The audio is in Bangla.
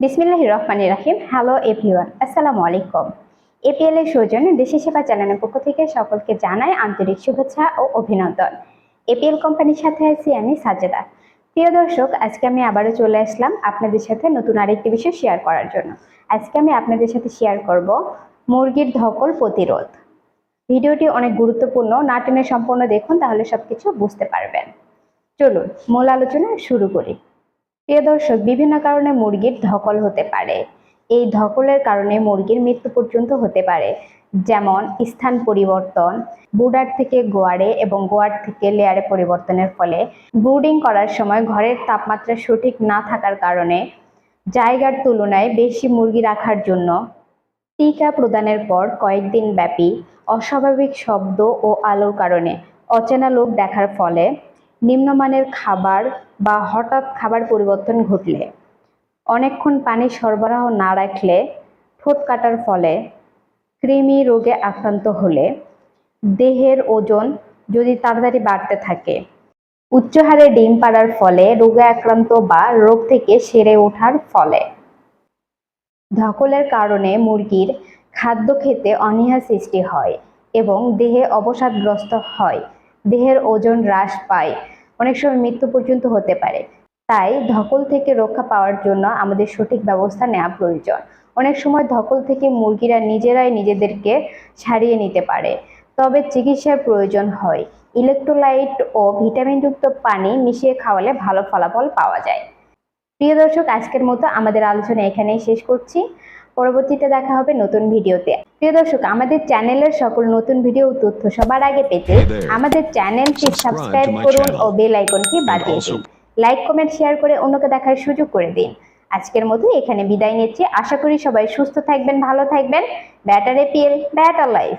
বিসমিল্লাহ রহমান রাহিম। হ্যালো এভরিওয়ান আসসালামু আলাইকুম। এপিএল এর সৌজন্যে দেশি সেবা চ্যানেলের পক্ষ থেকে সকলকে জানাই আন্তরিক শুভেচ্ছা ও অভিনন্দন। এপিএল কোম্পানির সাথে আছি আমি সাজেদা। প্রিয় দর্শক, আজকে আমি আবারও চলে আসলাম আপনাদের সাথে নতুন আরেকটি বিষয় শেয়ার করার জন্য। আজকে আমি আপনাদের সাথে শেয়ার করব মুরগির ধকল প্রতিরোধ। ভিডিওটি অনেক গুরুত্বপূর্ণ, না টেনে সম্পূর্ণ দেখুন, তাহলে সবকিছু বুঝতে পারবেন। চলুন, মূল আলোচনা শুরু করি। প্রিয় দর্শক, বিভিন্ন কারণে মুরগির ধকল হতে পারে। এই ধকলের কারণে মুরগির মৃত্যু পর্যন্ত হতে পারে। যেমন স্থান পরিবর্তন, বুডার থেকে গোয়ারে এবং গোয়ার থেকে লেয়ারে পরিবর্তনের ফলে ব্রুডিং করার সময় ঘরের তাপমাত্রা সঠিক না থাকার কারণে জায়গার তুলনায় বেশি মুরগি রাখার জন্য টিকা প্রদানের পর কয়েকদিন ব্যাপী অস্বাভাবিক শব্দ ও আলোর কারণে অচেনা লোক দেখার ফলে নিম্নমানের খাবার বা হঠাৎ খাবার পরিবর্তন ঘটলে, অনেকক্ষণ পানি সরবরাহ না রাখলে, ঠোঁট কাটার ফলে, কৃমি রোগে আক্রান্ত হলে, দেহের ওজন যদি তাড়াতাড়ি বাড়তে থাকে উচ্চ হারে ডিম পাড়ার ফলে রোগে আক্রান্ত বা রোগ থেকে সেরে ওঠার ফলে। ধকলের কারণে মুরগির খাদ্য খেতে অনীহা সৃষ্টি হয় এবং দেহে অবসাদগ্রস্ত হয়, দেহের ওজন হ্রাস পায় অনেক সময় মৃত্যু পর্যন্ত হতে পারে। তাই ধকল থেকে রক্ষা পাওয়ার জন্য আমাদের সঠিক ব্যবস্থা নেওয়া প্রয়োজন। অনেক সময় ধকল থেকে মুরগিরা নিজেরাই নিজেদেরকে ছাড়িয়ে নিতে পারে, তবে চিকিৎসার প্রয়োজন হয়। ইলেকট্রোলাইট ও ভিটামিনযুক্ত পানি মিশিয়ে খাওয়ালে ভালো ফলাফল পাওয়া যায়। প্রিয় দর্শক, আজকের মতো আমাদের আলোচনা এখানেই শেষ করছি। পরবর্তীতে দেখা হবে নতুন ভিডিওতে। প্রিয় দর্শক আমাদের চ্যানেলের সকল নতুন ভিডিও তথ্য সবার আগে পেতে আমাদের চ্যানেলটি সাবস্ক্রাইব করুন ও. বেল আইকনটি বাজিয়ে দিন। লাইক কমেন্ট শেয়ার করে অন্যকে দেখার সুযোগ করে দিন। আজকের মতো এখানে বিদায় নিচ্ছি। আশা করি সবাই সুস্থ থাকবেন ভালো থাকবেন। Batter APL batter life